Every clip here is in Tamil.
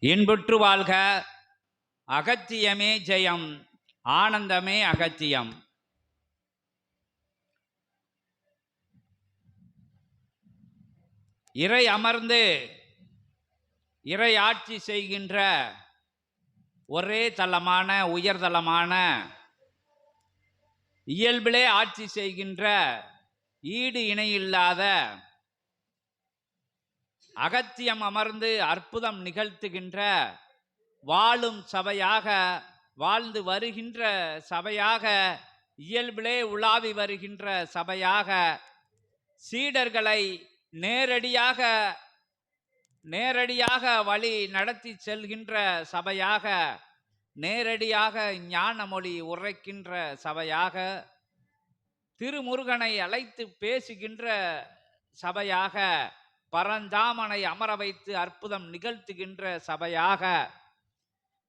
இன்புற்று வாழ்க. அகத்தியமே ஜெயம். ஆனந்தமே அகத்தியம். இறை அமர்ந்து இறை ஆட்சி செய்கின்ற ஒரே தலமான உயர்தலமான இயல்பிலே ஆட்சி செய்கின்ற ஈடு இணையில்லாத அகத்தியம் அமர்ந்து அற்புதம் நிகழ்த்துகின்ற வாழும் சபையாக வாழ்ந்து வருகின்ற சபையாக இயல்பிலே உலாவி வருகின்ற சபையாக சீடர்களை நேரடியாக நேரடியாக வழி நடத்தி செல்கின்ற சபையாக நேரடியாக ஞானமொழி உரைக்கின்ற சபையாக திருமுருகனை அழைத்து பேசுகின்ற சபையாக பரந்தாமனை அமர வைத்து அற்புதம் நிகழ்த்துகின்ற சபையாக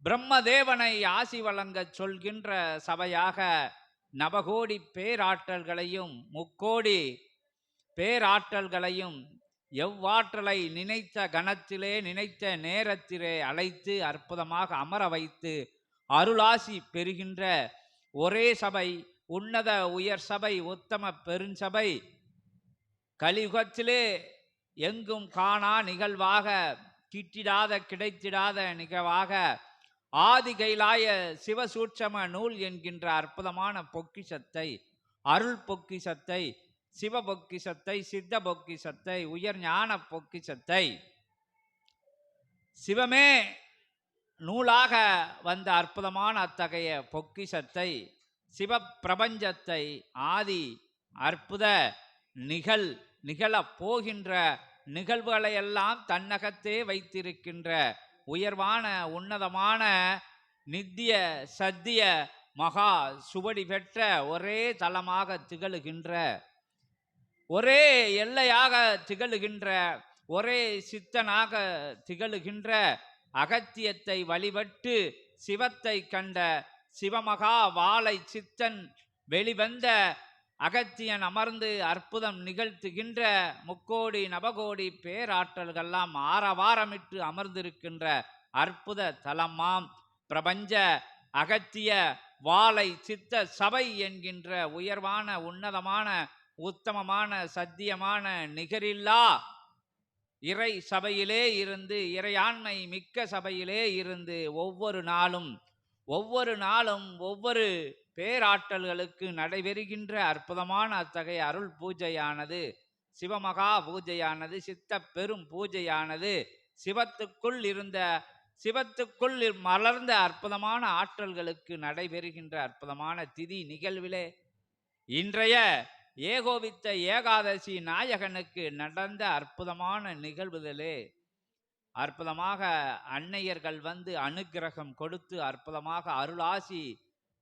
பிரம்மதேவனை ஆசி வழங்க சொல்கின்ற சபையாக நவகோடி பேராற்றல்களையும் முக்கோடி பேராற்றல்களையும் எவ்வாற்றலை நினைத்த கணத்திலே நினைத்த நேரத்திலே அழைத்து அற்புதமாக அமர வைத்து அருளாசி பெறுகின்ற ஒரே சபை உன்னத உயர் சபை உத்தம பெருஞ்சபை கலியுகத்திலே எங்கும் காணா நிகழ்வாக கிட்டிடாத கிடைத்திடாத நிகழ்வாக ஆதி கைலாய சிவசூட்சம நூல் என்கின்ற அற்புதமான பொக்கிஷத்தை அருள் பொக்கிஷத்தை சிவ பொக்கிஷத்தை சித்த பொக்கிஷத்தை உயர் ஞான பொக்கிஷத்தை சிவமே நூலாக வந்த அற்புதமான அத்தகைய பொக்கிஷத்தை சிவ பிரபஞ்சத்தை ஆதி அற்புத நிகழ் நிகழப் போகின்ற நிகழ்வுகளை எல்லாம் தன்னகத்தே வைத்திருக்கின்ற உயர்வான உன்னதமான நித்திய சத்திய மகா சுவடி பெற்ற ஒரே தலமாக திகழுகின்ற ஒரே எல்லையாக திகழுகின்ற ஒரே சித்தனாக திகழுகின்ற அகத்தியத்தை வழிபட்டு சிவத்தை கண்ட சிவமகா வாழை சித்தன் வெளிவந்த அகத்தியன் அமர்ந்து அற்புதம் நிகழ்த்துகின்ற முக்கோடி நவகோடி பேராற்றல்கள்லாம் ஆரவாரமிட்டு அமர்ந்திருக்கின்ற அற்புத தலமாம். பிரபஞ்ச அகத்திய வாளை சித்த சபை என்கின்ற உயர்வான உன்னதமான உத்தமமான சத்தியமான நிகரில்லா இறை சபையிலே இருந்து இறையாண்மை மிக்க சபையிலே இருந்து ஒவ்வொரு நாளும் ஒவ்வொரு நாளும் ஒவ்வொரு பேராற்றல்களுக்கு நடைபெறுகின்ற அற்புதமான அத்தகைய அருள் பூஜையானது சிவமகா பூஜையானது சித்த பெரும் பூஜையானது சிவத்துக்குள் இருந்த சிவத்துக்குள் மலர்ந்த அற்புதமான ஆற்றல்களுக்கு நடைபெறுகின்ற அற்புதமான திதி நிகழ்விலே இன்றைய ஏகோபித்த ஏகாதசி நாயகனுக்கு நடந்த அற்புதமான நிகழ்வுதலே. அற்புதமாக அன்னையர்கள் வந்து அனுக்கிரகம் கொடுத்து அற்புதமாக அருளாசி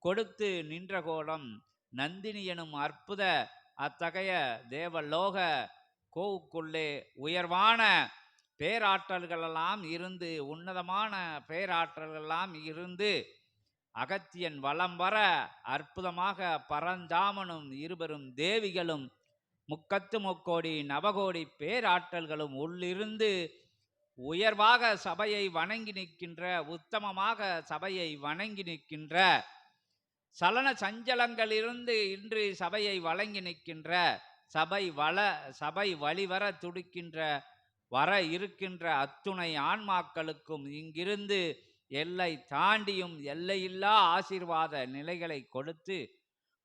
கொடுத்து நின்ற கோலம் நந்தினி எனும் அற்புத அத்தகைய தேவலோக கோவுக்குள்ளே உயர்வான பேராற்றல்களெல்லாம் இருந்து உன்னதமான பேராற்றல்களெல்லாம் இருந்து அகத்தியன் வலம் வர அற்புதமாக பரஞ்சாமனும் இருவரும் தேவிகளும் முக்கத்து முக்கோடி நவகோடி பேராற்றல்களும் உள்ளிருந்து உயர்வாக சபையை வணங்கி நிற்கின்ற உத்தமமாக சபையை வணங்கி நிற்கின்ற சலன சஞ்சலங்களிலிருந்து இன்று சபையை வழங்கி நிற்கின்ற சபை வள சபை வழிவர துடிக்கின்ற வர இருக்கின்ற அத்துணை ஆன்மாக்களுக்கும் இங்கிருந்து எல்லை தாண்டியும் எல்லையில்லா ஆசீர்வாத நிலைகளை கொடுத்து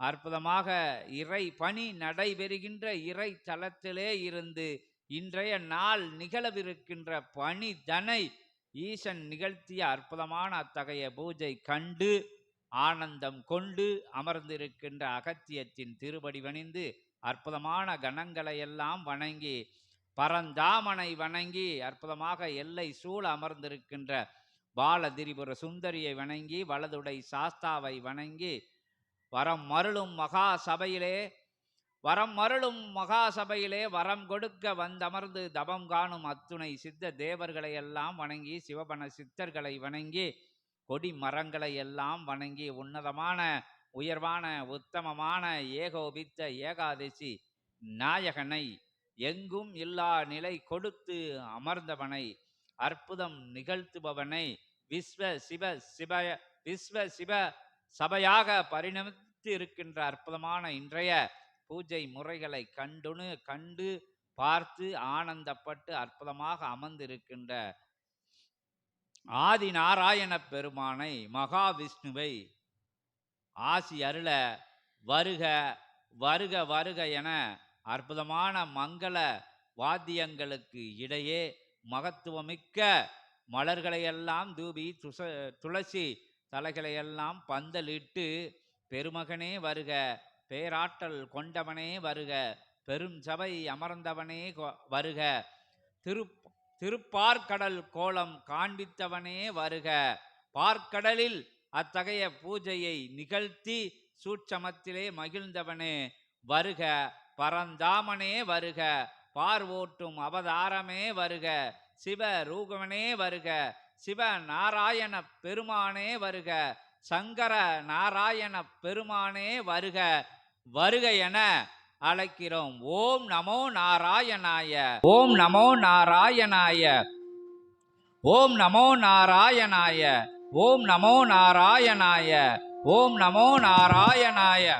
அற்புதமாக இறை பணி நடைபெறுகின்ற இறை தலத்திலே இருந்து இன்றைய நாள் நிகழவிருக்கின்ற பணி தனை ஈசன் நிகழ்த்திய அற்புதமான அத்தகைய பூஜை கண்டு ஆனந்தம் கொண்டு அமர்ந்திருக்கின்ற அகத்தியத்தின் திருவடி வணிந்து அற்புதமான கணங்களை எல்லாம் வணங்கி பரந்தாமனை வணங்கி அற்புதமாக எல்லை சூழ அமர்ந்திருக்கின்ற பாலதிரிபுர சுந்தரியை வணங்கி வலதுடை சாஸ்தாவை வணங்கி வரம் மருளும் மகா சபையிலே வரம் மருளும் மகா சபையிலே வரம் கொடுக்க வந்தமர்ந்து தபம் காணும் அத்துணை சித்த தேவர்களை எல்லாம் வணங்கி சிவபன சித்தர்களை வணங்கி கொடி மரங்களை எல்லாம் வணங்கி உன்னதமான உயர்வான உத்தமமான ஏகோபித்த ஏகாதசி நாயகனை எங்கும் இல்லா நிலை கொடுத்து அமர்ந்தவனை அற்புதம் நிகழ்த்துபவனை விஸ்வ சிவ சிவ விஸ்வ சிவ சபையாக பரிணமித்து இருக்கின்ற அற்புதமான இன்றைய பூஜை முறைகளை கண்டுணு கண்டு பார்த்து ஆனந்தப்பட்டு அற்புதமாக அமர்ந்திருக்கின்ற ஆதி நாராயண பெருமானை மகாவிஷ்ணுவை ஆசி அருள வருக வருக வருக என அற்புதமான மங்கள வாத்தியங்களுக்கு இடையே மகத்துவமிக்க மலர்களையெல்லாம் தூபி துச துளசி தலைகளையெல்லாம் பந்தலிட்டு பெருமகனே வருக பேராற்றல் கொண்டவனே வருக பெரும் சபை அமர்ந்தவனே கொ- வருக திரு திருப்பார்க்கடல் கோலம் காண்பித்தவனே வருக. பார்க்கடலில் அத்தகைய பூஜையை நிகழ்த்தி சூட்சமத்திலே மகிழ்ந்தவனே வருக. பரந்தாமனே வருக. பார்வோட்டும் அவதாரமே வருக. சிவ ரூபவனே வருக. சிவ நாராயண பெருமானே வருக. சங்கர நாராயண பெருமானே வருக. வருக என அழைக்கிறோம். ஓம் நமோ நாராயணாய. ஓம் நமோ நாராயணாய. ஓம் நமோ நாராயணாய. ஓம் நமோ நாராயணாய. ஓம் நமோ நாராயணாய.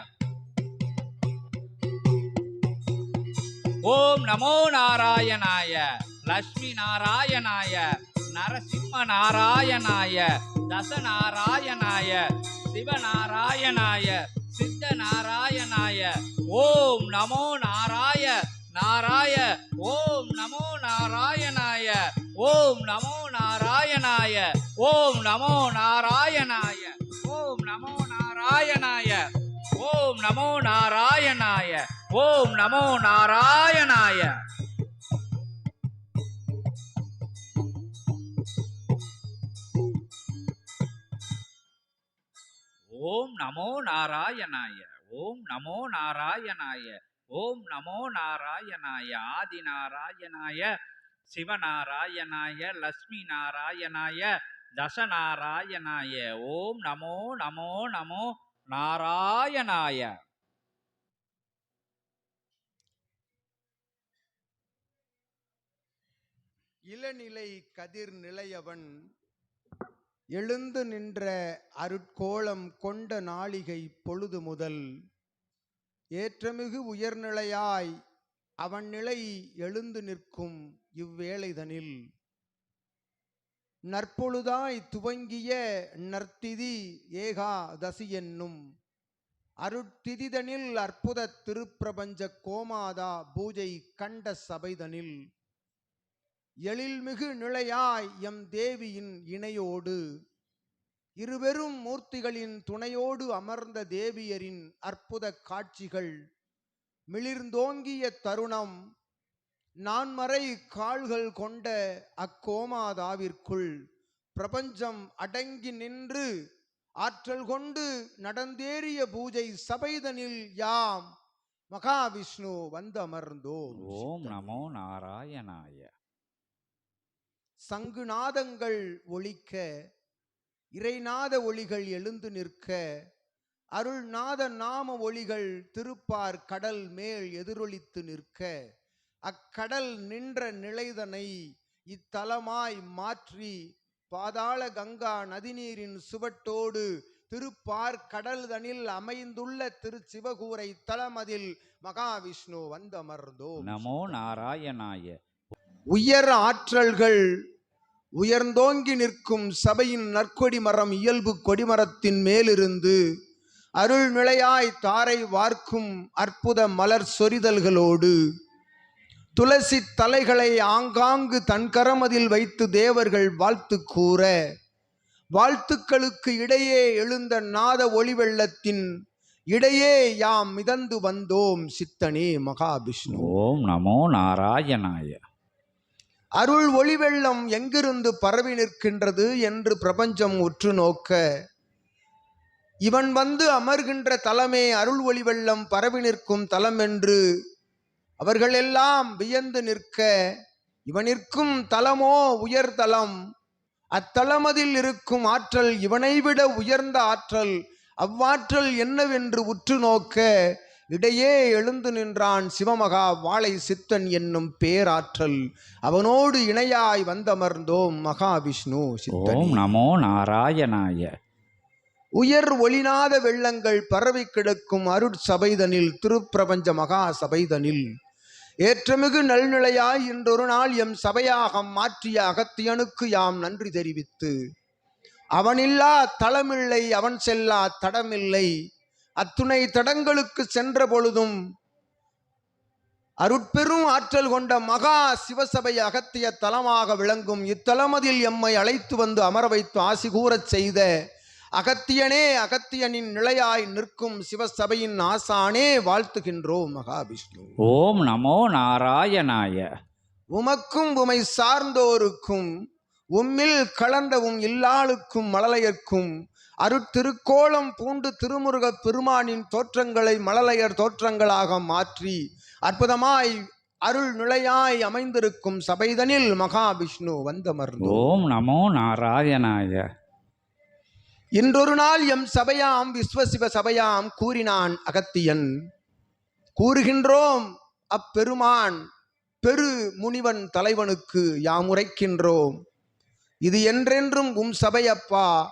ஓம் நமோ நாராயணாய. லட்சுமி நாராயணாய. நரசிம்ம நாராயணாய. தசநாராயணாய. சிவநாராயணாய. சித்த நாராயணாய ஓம் நமோ நாராய நாராய ஓம் நமோ நாராயணாய ஓம் நமோ நாராயணாய ஓம் நமோ நாராயணாய ஓம் நமோ நாராயணாய ஓம் நமோ நாராயணாய ஓம் நமோ நாராயணாய. ஓம் நமோ நாராயணாய ஓம் நமோ நாராயணாய ஓம் நமோ நாராயணாய ஆதி நாராயணாய சிவநாராயணாய லக்ஷ்மி நாராயணாய தசநாராயணாய ஓம் நமோ நமோ நமோ நாராயணாய. இளநிலை கதிர் நிலையவன் எழுந்து நின்ற அருட்கோலம் கொண்ட நாளிகை பொழுது முதல் ஏற்றமிகு உயர்நிலையாய் அவன் நிலை எழுந்து நிற்கும் இவ்வேளைதனில். நற்பொழுதாய் துவங்கிய நற்திதி ஏகாதசி என்னும் அருட்திதிதனில் அற்புத திருப்பிரபஞ்ச கோமாதா பூஜை கண்ட சபைதனில். எழில்மிகு நிலையாய் எம் தேவியின் இணையோடு இருவரும் மூர்த்திகளின் துணையோடு அமர்ந்த தேவியரின் அற்புத காட்சிகள் மிளிர்ந்தோங்கிய தருணம் நான்மறை கால்கள் கொண்ட அக்கோமாதாவிற்குள் பிரபஞ்சம் அடங்கி நின்று ஆற்றல் கொண்டு நடந்தேறிய பூஜை சபைதனில் யாம் மகாவிஷ்ணு வந்தமர்ந்தோம். ஓம் நமோ நாராயணாய. சங்குநாதங்கள் ஒலிக்க இறைநாத ஒளிகள் எழுந்து நிற்க அருள்நாத நாம ஒளிகள் திருப்பார் கடல் மேல் எதிரொலித்து நிற்க அக்கடல் நின்ற நிலைதனை இத்தலமாய் மாற்றி பாதாள கங்கா நதிநீரின் சுவட்டோடு திருப்பார் கடல்தனில் அமைந்துள்ள திருச்சிவகூரை தலமதில் மகாவிஷ்ணு வந்து அமர்ந்தோம் நமோ நாராயணாய. உயர் ஆற்றல்கள் உயர்ந்தோங்கி நிற்கும் சபையின் நற்கொடி மரம் இயல்பு கொடிமரத்தின் மேலிருந்து அருள் நிலையாய் தாரை வார்க்கும் அற்புத மலர் சொரிதல்களோடு. துளசி தலைகளை ஆங்காங்கு தன்கரமதில் வைத்து தேவர்கள் வாழ்த்து கூற. வாழ்த்துக்களுக்கு இடையே எழுந்த நாத ஒளி வெள்ளத்தின் இடையே யாம் மிதந்து வந்தோம் சித்தனே மகாவிஷ்ணு. ஓம் நமோ நாராயணாய. அருள் ஒளி வெள்ளம் எங்கிருந்து பரவி நிற்கின்றது என்று பிரபஞ்சம் உற்று நோக்க. இவன் வந்து அமர்கின்ற தலமே அருள் ஒளி வெள்ளம் பரவி நிற்கும் தலம் என்று அவர்களெல்லாம் வியந்து நிற்க இவனிற்கும் தலமோ உயர்தலம் அத்தலமதில் இருக்கும் ஆற்றல் இவனை விட உயர்ந்த ஆற்றல். அவ்வாற்றல் என்னவென்று உற்று நோக்க இடையே எழுந்து நின்றான் சிவமகா வாழை சித்தன் என்னும் பேராற்றல். அவனோடு இணையாய் வந்தமர்ந்தோம் மகாவிஷ்ணு சித்தனே. நமோ நாராயணாய. உயர் ஒளிநாத வெள்ளங்கள் பரவி கிடக்கும் அருட்சபைதனில் திருப்பிரபஞ்ச மகா சபைதனில் ஏற்றமிகு நல்நிலையாய் இன்றொரு நாள் எம் சபையாக மாற்றிய அகத்தியனுக்கு யாம் நன்றி தெரிவித்து அவனில்லா தளமில்லை அவன் செல்லா தடமில்லை. அத்துணை தடங்களுக்கு சென்ற பொழுதும் அருட்பெரும் ஆற்றல் கொண்ட மகா சிவசபை அகத்திய தலமாக விளங்கும் இத்தலமதில் எம்மை அழைத்து வந்து அமர வைத்து ஆசி கூறச் செய்த அகத்தியனே அகத்தியனின் நிலையாய் நிற்கும் சிவசபையின் ஆசானே வாழ்த்துகின்றோம் மகாவிஷ்ணு. ஓம் நமோ நாராயணாய. உமக்கும் உமை சார்ந்தோருக்கும் உம்மில் கலந்த உம் இல்லாளுக்கும் மழலையர்க்கும் அருட்திருக்கோலம் பூண்டு திருமுருகப் பெருமானின் தோற்றங்களை மழலையர் தோற்றங்களாக மாற்றி அற்புதமாய் அருள் நிலையாய் அமைந்திருக்கும் சபைதனில் மகாவிஷ்ணு வந்தமர்ந்தோம் ஓம் நமோ நாராயணாய. இன்றொரு நாள் எம் சபையாம் விஸ்வசிவ சபையாம் கூறினான் அகத்தியன். கூறுகின்றோம் அப்பெருமான் பெரு முனிவன் தலைவனுக்கு யாம் உரைக்கின்றோம் இது என்றென்றும் உம் சபையப்பா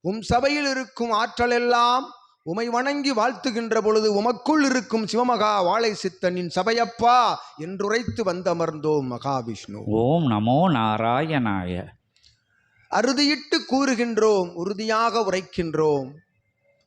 உம் சபையில் இருக்கும் ஆற்றலெல்லாம் உமை வணங்கி வாழ்த்துகின்ற பொழுது உமக்குள் இருக்கும் சிவமகா வாழை சித்தனின் சபையப்பா என்றுரைத்து வந்தமர்ந்தோம் மகாவிஷ்ணு. ஓம் நமோ நாராயணாய. அறுதியிட்டு கூறுகின்றோம் உறுதியாக உரைக்கின்றோம்.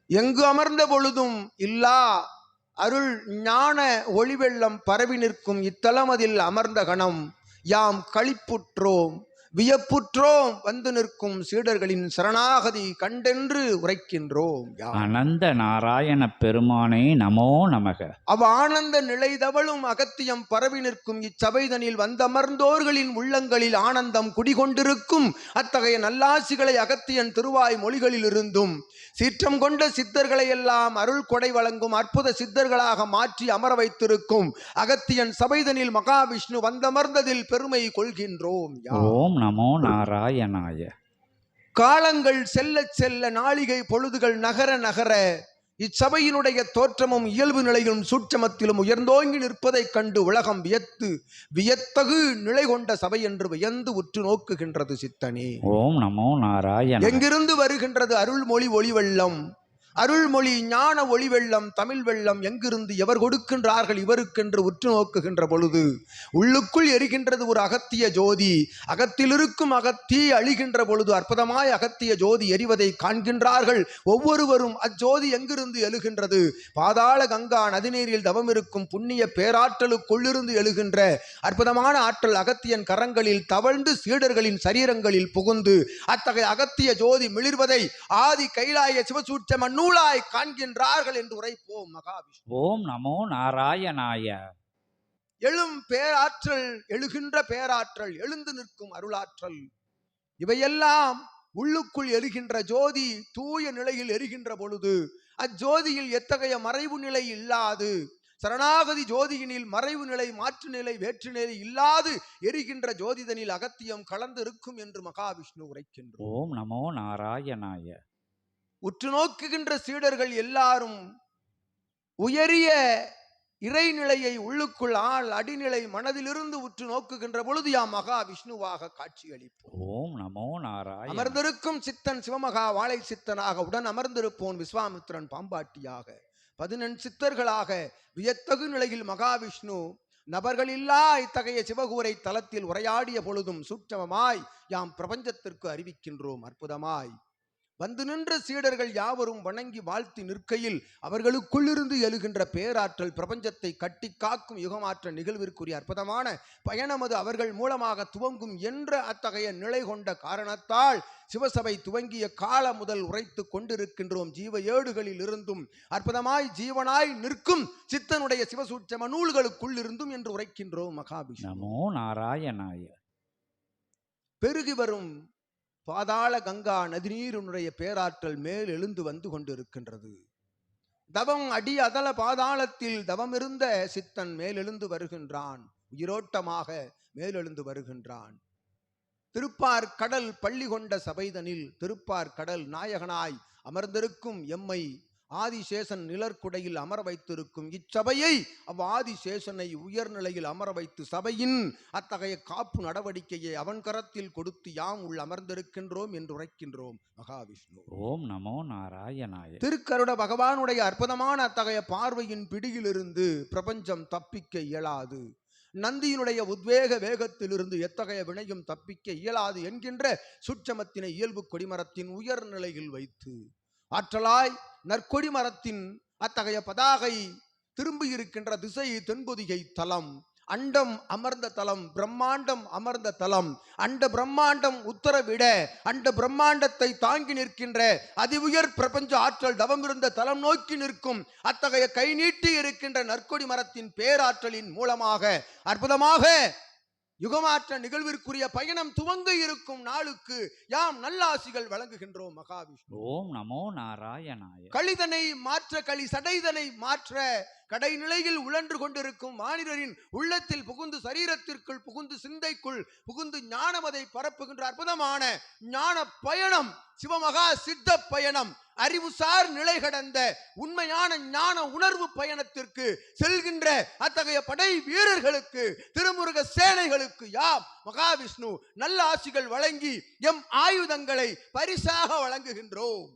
எங்கு அமர்ந்த பொழுதும் இல்லா அருள் ஞான ஒளிவெள்ளம் பரவி நிற்கும் இத்தலமதில் அமர்ந்த கணம் யாம் களிப்புற்றோம். வியப்புற்றோம் வந்து நிற்கும் சீடர்களின் சரணாகதி கண்டென்று உரைக்கின்றோம் அனந்த நாராயண பெருமானே நமோ நமக அவ் ஆனந்த நிலை தவழும் அகத்தியம் பரவி நிற்கும் இச்சபைதனில் வந்தமர்ந்தோர்களின் உள்ளங்களில் ஆனந்தம் குடிகொண்டிருக்கும் அத்தகைய நல்லாசிகளை அகத்தியன் திருவாய் மொழிகளில் இருந்தும் சீற்றம் கொண்ட சித்தர்களை எல்லாம் அருள் கொடை வழங்கும் அற்புத சித்தர்களாக மாற்றி அமர வைத்திருக்கும் அகத்தியன் சபைதனில் மகாவிஷ்ணு வந்தமர்ந்ததில் பெருமை கொள்கின்றோம். ஓம் நமோ நாராயணாய. காலங்கள் செல்லச் செல்ல நாளிகை பொழுதுகள் நகர நகர இச்சபையினுடைய தோற்றமும் இயல்பு நிலையிலும் சூட்சமத்திலும் உயர்ந்தோங்கி நிற்பதைக் கண்டு உலகம் வியத்து வியத்தகு நிலை கொண்ட சபை என்று வியந்து உற்று நோக்குகின்றது சித்தனே. ஓம் நமோ நாராயண எங்கிருந்து வருகின்றது அருள்மொழி ஒளி வெள்ளம்? அருள்மொழி ஞான ஒளி வெள்ளம் தமிழ் வெள்ளம் எங்கிருந்து எவர் கொடுக்கின்றார்கள் இவருக்கென்று உற்று நோக்குகின்ற பொழுது உள்ளுக்குள் எரிகின்றது ஒரு அகத்திய ஜோதி அகத்திலிருக்கும் அகத்தீ அழிகின்ற பொழுது அற்புதமாய் அகத்திய ஜோதி எரிவதை காண்கின்றார்கள். ஒவ்வொருவரும் அஜோதி எங்கிருந்து எழுகின்றது? பாதாள கங்கா நதிநீரில் தவம் இருக்கும் புண்ணிய பேராற்றலுக்குள்ளிருந்து எழுகின்ற அற்புதமான ஆற்றல் அகத்தியன் கரங்களில் தவழ்ந்து சீடர்களின் சரீரங்களில் புகுந்து அத்தகைய அகத்திய ஜோதி மிளிர்வதை ஆதி கைலாய சிவசூட்சம நூலாய் காண்கின்றார்கள் என்று உரைப்போம் மகாவிஷ்ணு. ஓம் நமோ நாராயணாய. எழும் பேராற்றல் எழுகின்ற பேராற்றல் எழுந்து நிற்கும் அருளாற்றல். இவையெல்லாம் உள்ளுக்குள் எரிகின்ற ஜோதி தூய நிலையில் எரிகின்ற பொழுது அஜோதியில் எத்தகைய மறைவு நிலை இல்லாது சரணாகதி ஜோதியினில் மறைவு நிலை மாற்று நிலை வேற்று நிலை இல்லாது எரிகின்ற ஜோதிதனில் அகத்தியம் கலந்து இருக்கும் என்று மகாவிஷ்ணு உரைக்கின்றோம் ஓம் நமோ நாராயணாய. உற்று நோக்குகின்ற சீடர்கள் எல்லாரும் உயரிய இறைநிலையை உள்ளுக்குள் ஆள் அடிநிலை மனதிலிருந்து உற்று நோக்குகின்ற பொழுது யாம் மகா விஷ்ணுவாக காட்சியளிப்போம். ஓம் நமோ நாராயண. அமர்ந்திருக்கும் சித்தன் சிவமகா வாழை சித்தனாக உடன் அமர்ந்திருப்போன் விஸ்வாமித்திரன் பாம்பாட்டியாக. பதினெண் சித்தர்களாக வியத்தகு நிலையில் மகாவிஷ்ணு நபர்களில்லா இத்தகைய சிவகூரை தலத்தில் உரையாடிய பொழுதும் சூட்சமமாய் யாம் பிரபஞ்சத்திற்கு அறிவிக்கின்றோம் அற்புதமாய். வந்து நின்ற சீடர்கள் யாவரும் வணங்கி வாழ்த்தி நிற்கையில் அவர்களுக்குள்ளிருந்து எழுகின்ற பேராற்றல் பிரபஞ்சத்தை கட்டி காக்கும் யுகமாற்ற நிகழ்விற்குரிய அற்புதமான பயணமது அவர்கள் மூலமாக துவங்கும் என்ற அத்தகைய நிலை கொண்ட காரணத்தால் சிவசபை துவங்கிய கால முதல் உரைத்து கொண்டிருக்கின்றோம். ஜீவ ஏடுகளில் இருந்தும் அற்புதமாய் ஜீவனாய் நிற்கும் சித்தனுடைய சிவசூட்சம நூல்களுக்குள் இருந்தும் என்று உரைக்கின்றோம் மகாவிஷ்ணு நமோ நாராயணாய. பெருகி வரும் பாதாள கங்கா நதிநீருடைய பேராற்றல் மேல் எழுந்து வந்து கொண்டிருக்கின்றது. தவம் அடி அதல பாதாளத்தில் தவமிருந்த சித்தன் மேலெழுந்து வருகின்றான். உயிரோட்டமாக மேலெழுந்து வருகின்றான். திருப்பார் கடல் பள்ளி கொண்ட சபைதனில் திருப்பார் கடல் நாயகனாய் அமர்ந்திருக்கும் எம்மை ஆதிசேஷன் நிழற்குடையில் அமர வைத்திருக்கும் இச்சபையை அவ் ஆதிசேஷனை உயர்நிலையில் அமர வைத்து சபையின் அத்தகைய காப்பு நடவடிக்கையை அவன் கரத்தில் கொடுத்து யாம் உள் அமர்ந்திருக்கின்றோம் என்று உரைக்கின்றோம் மகாவிஷ்ணு. ஓம் நமோ நாராயணாய. திருக்கருட பகவானுடைய அற்புதமான அத்தகைய பார்வையின் பிடியிலிருந்து பிரபஞ்சம் தப்பிக்க இயலாது. நந்தியினுடைய உத்வேக வேகத்திலிருந்து எத்தகைய வினையும் தப்பிக்க இயலாது என்கின்ற சுட்சமத்தினை இயல்பு கொடிமரத்தின் உயர்நிலையில் வைத்து ஆற்றலாய் நற்கொடி மரத்தின் அத்தகைய பதாகை திரும்பி இருக்கின்ற திசை தென்பொதிகை தலம். அண்டம் அமர்ந்த தலம் பிரம்மாண்டம் அமர்ந்த தலம். அண்ட பிரம்மாண்டம் உத்தரவிட அண்ட பிரம்மாண்டத்தை தாங்கி நிற்கின்ற அதி உயர் பிரபஞ்ச ஆற்றல் தவம் இருந்த தலம் நோக்கி நிற்கும். அத்தகைய கை நீட்டி இருக்கின்ற நற்கொடி மரத்தின் பேராற்றலின் மூலமாக அற்புதமாக யுகமாற்ற நிகழ்விற்குரிய பயணம் துவங்க இருக்கும் நாளுக்கு யாம் நல்லாசிகள் வழங்குகின்றோம் மகாவிஷ்ணு. ஓம் நமோ நாராயணாய. களிதனை மாற்ற களி சடைதனை மாற்ற கடைநிலையில் உழன்று கொண்டிருக்கும் மானிடரின் உள்ளத்தில் புகுந்து சரீரத்திற்குள் புகுந்து சிந்தைக்குள் புகுந்து ஞானமதை பரப்புகின்ற அற்புதமான ஞான பயணம் சிவமகா சித்த பயணம் அறிவுசார் நிலை கடந்த உண்மையான ஞான உணர்வு பயணத்திற்கு செல்கின்ற அத்தகைய படை வீரர்களுக்கு திருமுருக சேனைகளுக்கு யாம் மகாவிஷ்ணு நல்ல ஆசிகள் வழங்கி எம் ஆயுதங்களை பரிசாக வழங்குகின்றோம்.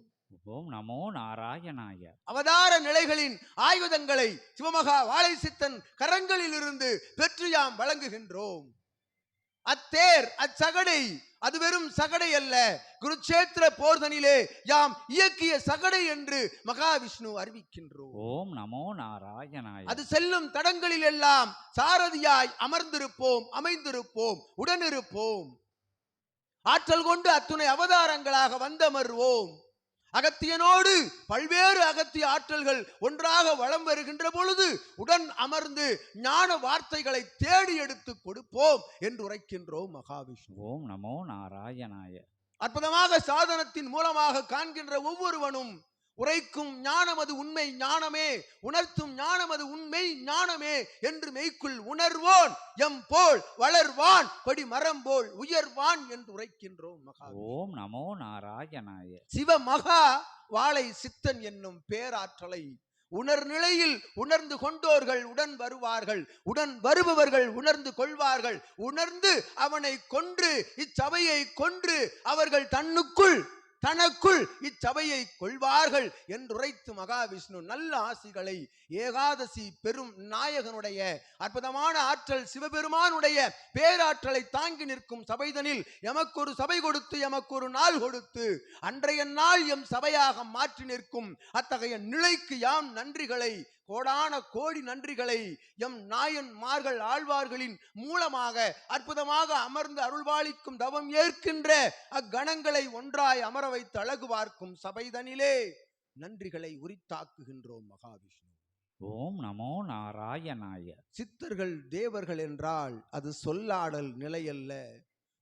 ஓம் நமோ நாராயணாய. அவதார நிலைகளின் ஆயுதங்களை சிவமகா வாழை சித்தன் கரங்களில் இருந்து பெற்று யாம் வழங்குகின்றோம். அத்தேர் அச்சகடை அது வெறும் சகடை அல்ல. குருட்சேத்திர போர்தனிலே யாம் இயக்கிய சகடை என்று மகாவிஷ்ணு அறிவிக்கின்றோம். ஓம் நமோ நாராயணாய. அது செல்லும் தடங்களில் எல்லாம் சாரதியாய் அமர்ந்திருப்போம் அமைந்திருப்போம் உடனிருப்போம். ஆற்றல் கொண்டு அத்துணை அவதாரங்களாக வந்தமர்வோம். அகத்தியனோடு பல்வேறு அகத்திய ஆற்றல்கள் ஒன்றாக வலம் வருகின்ற பொழுது உடன் அமர்ந்து ஞான வார்த்தைகளை தேடி எடுத்து கொடுப்போம் என்று உரைக்கின்றோம் மகாவிஷ்ணு. ஓம் நமோ நாராயணாய. அற்புதமாக சாதனத்தின் மூலமாக காண்கின்ற ஒவ்வொருவனும் உரைக்கும் ஞானமது உண்மை ஞானமே உணர்த்தும் ஞானமது உண்மை ஞானமே என்று மெய்க்குள் உணர்வோன் எம் போல் வளர்வான் கொடி மரம் போல் உயர்வான் என்று உரைக்கின்றோம் மகா ஓம் நமோ நாராயணாய. சிவ மகா வாழை சித்தன் என்னும் பேராற்றலை உணர்நிலையில் உணர்ந்து கொண்டோர்கள் உடன் வருவார்கள் உடன் வருபவர்கள் உணர்ந்து கொள்வார்கள் உணர்ந்து அவனை கொன்று இச்சபையை கொன்று அவர்கள் தன்னுக்குள் தனக்குள் இச்சபையை கொள்வார்கள் என்றுரைத்து மகாவிஷ்ணு நல்ல ஆசிகளை ஏகாதசி பெரும் நாயகனுடைய அற்புதமான ஆற்றல் சிவபெருமானுடைய பேராற்றலை தாங்கி நிற்கும் சபைதனில் எமக்கொரு சபை கொடுத்து எமக்கொரு நாள் கொடுத்து அன்றைய நாள் எம் சபையாக மாற்றி நிற்கும் அத்தகைய நிலைக்கு யாம் நன்றிகளை கோடான கோடி நன்றிகளை எம் நாயன்மார்கள் ஆழ்வார்களின் மூலமாக அற்புதமாக அமர்ந்து அருள்வாளிக்கும் தவம் ஏற்கின்ற அக்கணங்களை ஒன்றாய் அமர வைத்து அழகு பார்க்கும் சபைதனிலே நன்றிகளை உரித்தாக்குகின்றோம் மகாவிஷ்ணு. ஓம் நமோ நாராயணாய. சித்தர்கள் தேவர்கள் என்றால் அது சொல்லாடல் நிலையல்ல.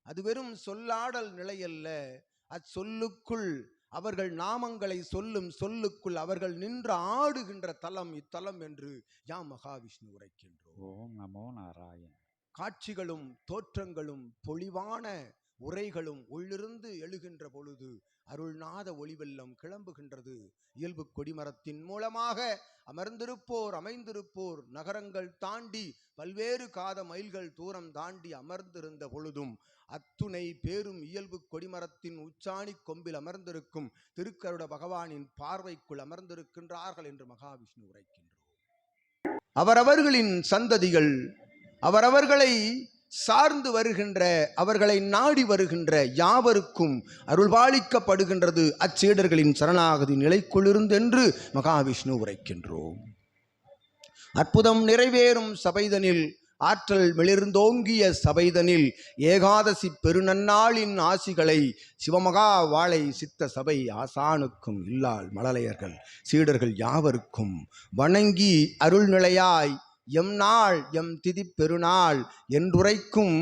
அது வெறும் சொல்லாடல் நிலையல்ல. அச்சொல்லுக்குள் அவர்கள் நாமங்களை சொல்லும் சொல்லுக்குள் அவர்கள் நின்று ஆடுகின்ற தலம் இத்தலம் என்று யாம் மகாவிஷ்ணு உரைக்கின்றோம். ஓம் நமோ நாராயண. காட்சிகளும் தோற்றங்களும் பொலிவான உரைகளும் உள்ளிருந்து எழுகின்ற பொழுது அருள்நாத ஒளிவெல்லம் கிளம்புகின்றது. இயல்பு கொடிமரத்தின் மூலமாக அமர்ந்திருப்போர் அமைந்திருப்போர் நகரங்கள் தாண்டி பல்வேறு காத மைல்கள் தூரம் தாண்டி அமர்ந்திருந்த பொழுதும் அத்துணை பேரும் இயல்பு கொடிமரத்தின் உச்சாணி கொம்பில் அமர்ந்திருக்கும் திருக்கருட பகவானின் பார்வைக்குள் அமர்ந்திருக்கின்றார்கள் என்று மகாவிஷ்ணு உரைக்கின்றோம். அவரவர்களின் சந்ததிகள் அவரவர்களை சார்ந்து வருகின்ற அவர்களை நாடி வருகின்ற யாவருக்கும் அருள்பாலிக்கப்படுகின்றது அச்சீடர்களின் சரணாகதி நிலைக்குளிருந்தென்று மகாவிஷ்ணு உரைக்கின்றோம். அற்புதம் நிறைவேறும் சபைதனில் ஆற்றல் மிளிர்ந்தோங்கிய சபைதனில் ஏகாதசி பெருநன்னாளின் ஆசிகளை சிவமகா வாழை சித்த சபை ஆசானுக்கும் இல்லால் மழலையர்கள் சீடர்கள் யாவருக்கும் வணங்கி அருள்நிலையாய் எம் நாள் எம் திதி பெருநாள் என்றுரைக்கும்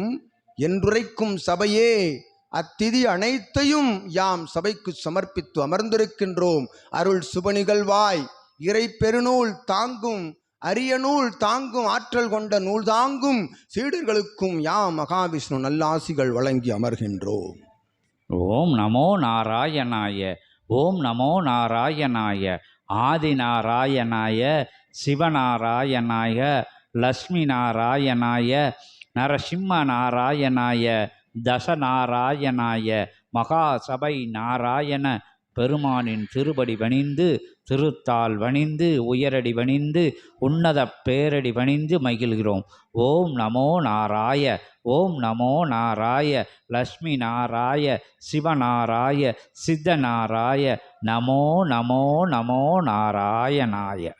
என்றுரைக்கும் சபையே அத்திதி அனைத்தையும் யாம் சபைக்கு சமர்ப்பித்து அமர்ந்திருக்கின்றோம். அருள் சுபநிகழ்வாய் இறை பெருநூல் தாங்கும் அரிய நூல் தாங்கும் ஆற்றல் கொண்ட நூல் தாங்கும் சீடர்களுக்கும் யாம் மகாவிஷ்ணு நல்லாசிகள் வழங்கி அமர்கின்றோம். ஓம் நமோ நாராயணாய ஓம் நமோ நாராயணாய ஆதிநாராயணாய சிவநாராயணாய லக்ஷ்மி நாராயணாய நரசிம்ம நாராயணாய தசநாராயணாய மகாசபை நாராயண பெருமானின் திருபடி பணிந்து திருத்தால் வணிந்து உயரடி வணிந்து உன்னத பேரடி வணிந்து மகிழ்கிறோம். ஓம் நமோ நாராய ஓம் நமோ நாராய லக்ஷ்மி நாராய சிவநாராய சித்தநாராய நமோ நமோ நமோ நாராயணாய.